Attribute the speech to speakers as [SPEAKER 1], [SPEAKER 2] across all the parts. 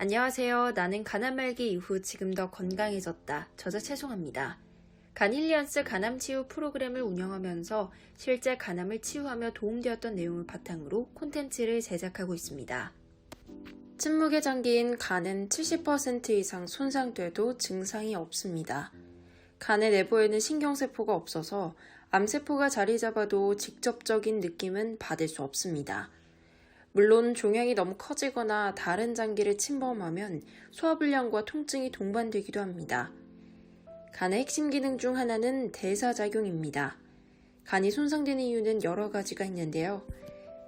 [SPEAKER 1] 안녕하세요. 나는 간암 말기 이후 지금 더 건강해졌다. 저자 채송합니다. 간힐리언스 간암 치유 프로그램을 운영하면서 실제 간암을 치유하며 도움되었던 내용을 바탕으로 콘텐츠를 제작하고 있습니다. 침묵의 장기인 간은 70% 이상 손상돼도 증상이 없습니다. 간의 내부에는 신경세포가 없어서 암세포가 자리 잡아도 직접적인 느낌은 받을 수 없습니다. 물론 종양이 너무 커지거나 다른 장기를 침범하면 소화불량과 통증이 동반되기도 합니다. 간의 핵심 기능 중 하나는 대사작용입니다. 간이 손상되는 이유는 여러 가지가 있는데요.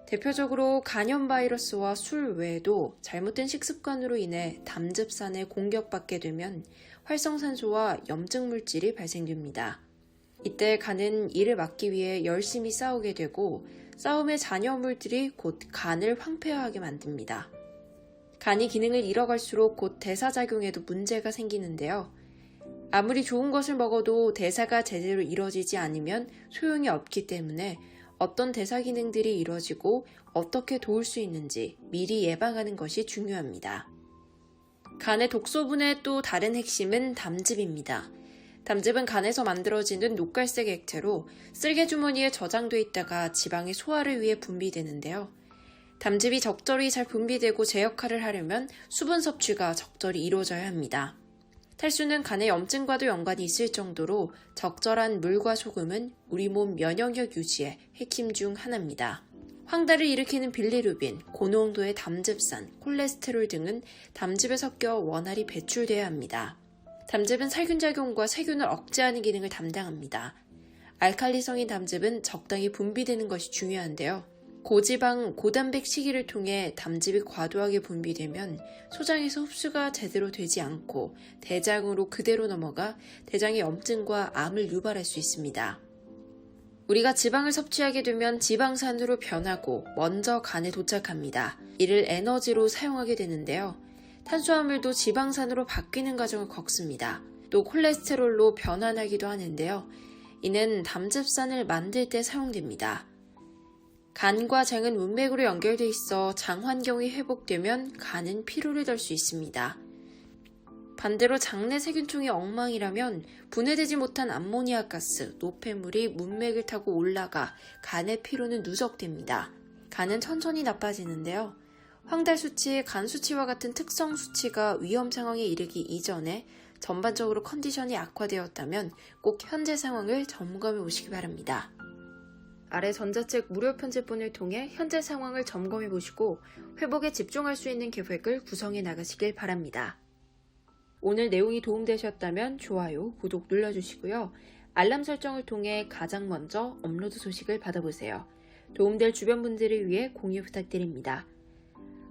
[SPEAKER 1] 대표적으로 간염 바이러스와 술 외에도 잘못된 식습관으로 인해 담즙산에 공격받게 되면 활성산소와 염증 물질이 발생됩니다. 이때 간은 이를 막기 위해 열심히 싸우게 되고 싸움의 잔여물들이 곧 간을 황폐화하게 만듭니다. 간이 기능을 잃어갈수록 곧 대사작용에도 문제가 생기는데요. 아무리 좋은 것을 먹어도 대사가 제대로 이루어지지 않으면 소용이 없기 때문에 어떤 대사 기능들이 이루어지고 어떻게 도울 수 있는지 미리 예방하는 것이 중요합니다. 간의 독소분의 또 다른 핵심은 담즙입니다. 담즙은 간에서 만들어지는 녹갈색 액체로 쓸개 주머니에 저장돼 있다가 지방의 소화를 위해 분비되는데요. 담즙이 적절히 잘 분비되고 제 역할을 하려면 수분 섭취가 적절히 이루어져야 합니다. 탈수는 간의 염증과도 연관이 있을 정도로 적절한 물과 소금은 우리 몸 면역력 유지의 핵심 중 하나입니다. 황달을 일으키는 빌리루빈, 고농도의 담즙산, 콜레스테롤 등은 담즙에 섞여 원활히 배출돼야 합니다. 담즙은 살균작용과 세균을 억제하는 기능을 담당합니다. 알칼리성인 담즙은 적당히 분비되는 것이 중요한데요. 고지방, 고단백 시기를 통해 담즙이 과도하게 분비되면 소장에서 흡수가 제대로 되지 않고 대장으로 그대로 넘어가 대장의 염증과 암을 유발할 수 있습니다. 우리가 지방을 섭취하게 되면 지방산으로 변하고 먼저 간에 도착합니다. 이를 에너지로 사용하게 되는데요. 탄수화물도 지방산으로 바뀌는 과정을 겪습니다. 또 콜레스테롤로 변환하기도 하는데요. 이는 담즙산을 만들 때 사용됩니다. 간과 장은 문맥으로 연결돼 있어 장 환경이 회복되면 간은 피로를 덜 수 있습니다. 반대로 장내 세균총이 엉망이라면 분해되지 못한 암모니아 가스, 노폐물이 문맥을 타고 올라가 간의 피로는 누적됩니다. 간은 천천히 나빠지는데요. 황달 수치, 간 수치와 같은 특성 수치가 위험 상황에 이르기 이전에 전반적으로 컨디션이 악화되었다면 꼭 현재 상황을 점검해 보시기 바랍니다. 아래 전자책 무료 편집본을 통해 현재 상황을 점검해 보시고 회복에 집중할 수 있는 계획을 구성해 나가시길 바랍니다. 오늘 내용이 도움되셨다면 좋아요, 구독 눌러주시고요. 알람 설정을 통해 가장 먼저 업로드 소식을 받아보세요. 도움될 주변 분들을 위해 공유 부탁드립니다.